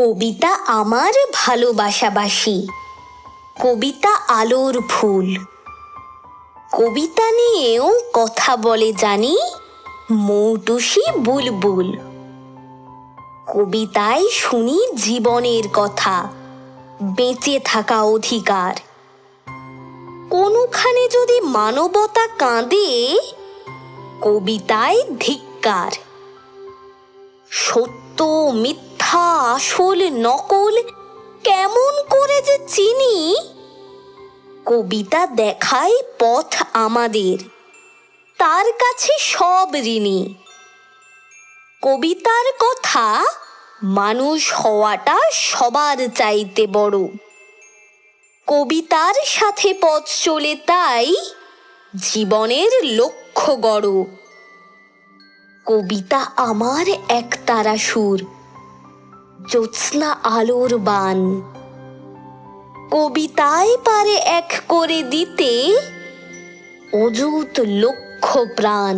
কবিতা আমার ভালোবাসাবাসী। কবিতা আলোর ফুল। কবিতা নিয়েও কথা বলে জানি মৌটুসি বুলবুল। কবিতায় শুনি জীবনের কথা, বেঁচে থাকা অধিকার। কোনোখানে যদি মানবতা কাঁদে, কবিতায় ধিক্কার। সত্য, মিথ্যা, আসল, নকল কেমন করে যে চিনি? কবিতা দেখায় পথ আমাদের, তার কাছে সব ঋণী। কবিতার কথা মানুষ হওয়াটা সবার চাইতে বড়। কবিতার সাথে পথ চলে তাই জীবনের লক্ষ্য গড়। কবিতা আমার এক তারা সুর, জ্যোৎস্না আলোর বান। কবিতায় পারে এক করে দিতে অযুত লক্ষ প্রাণ।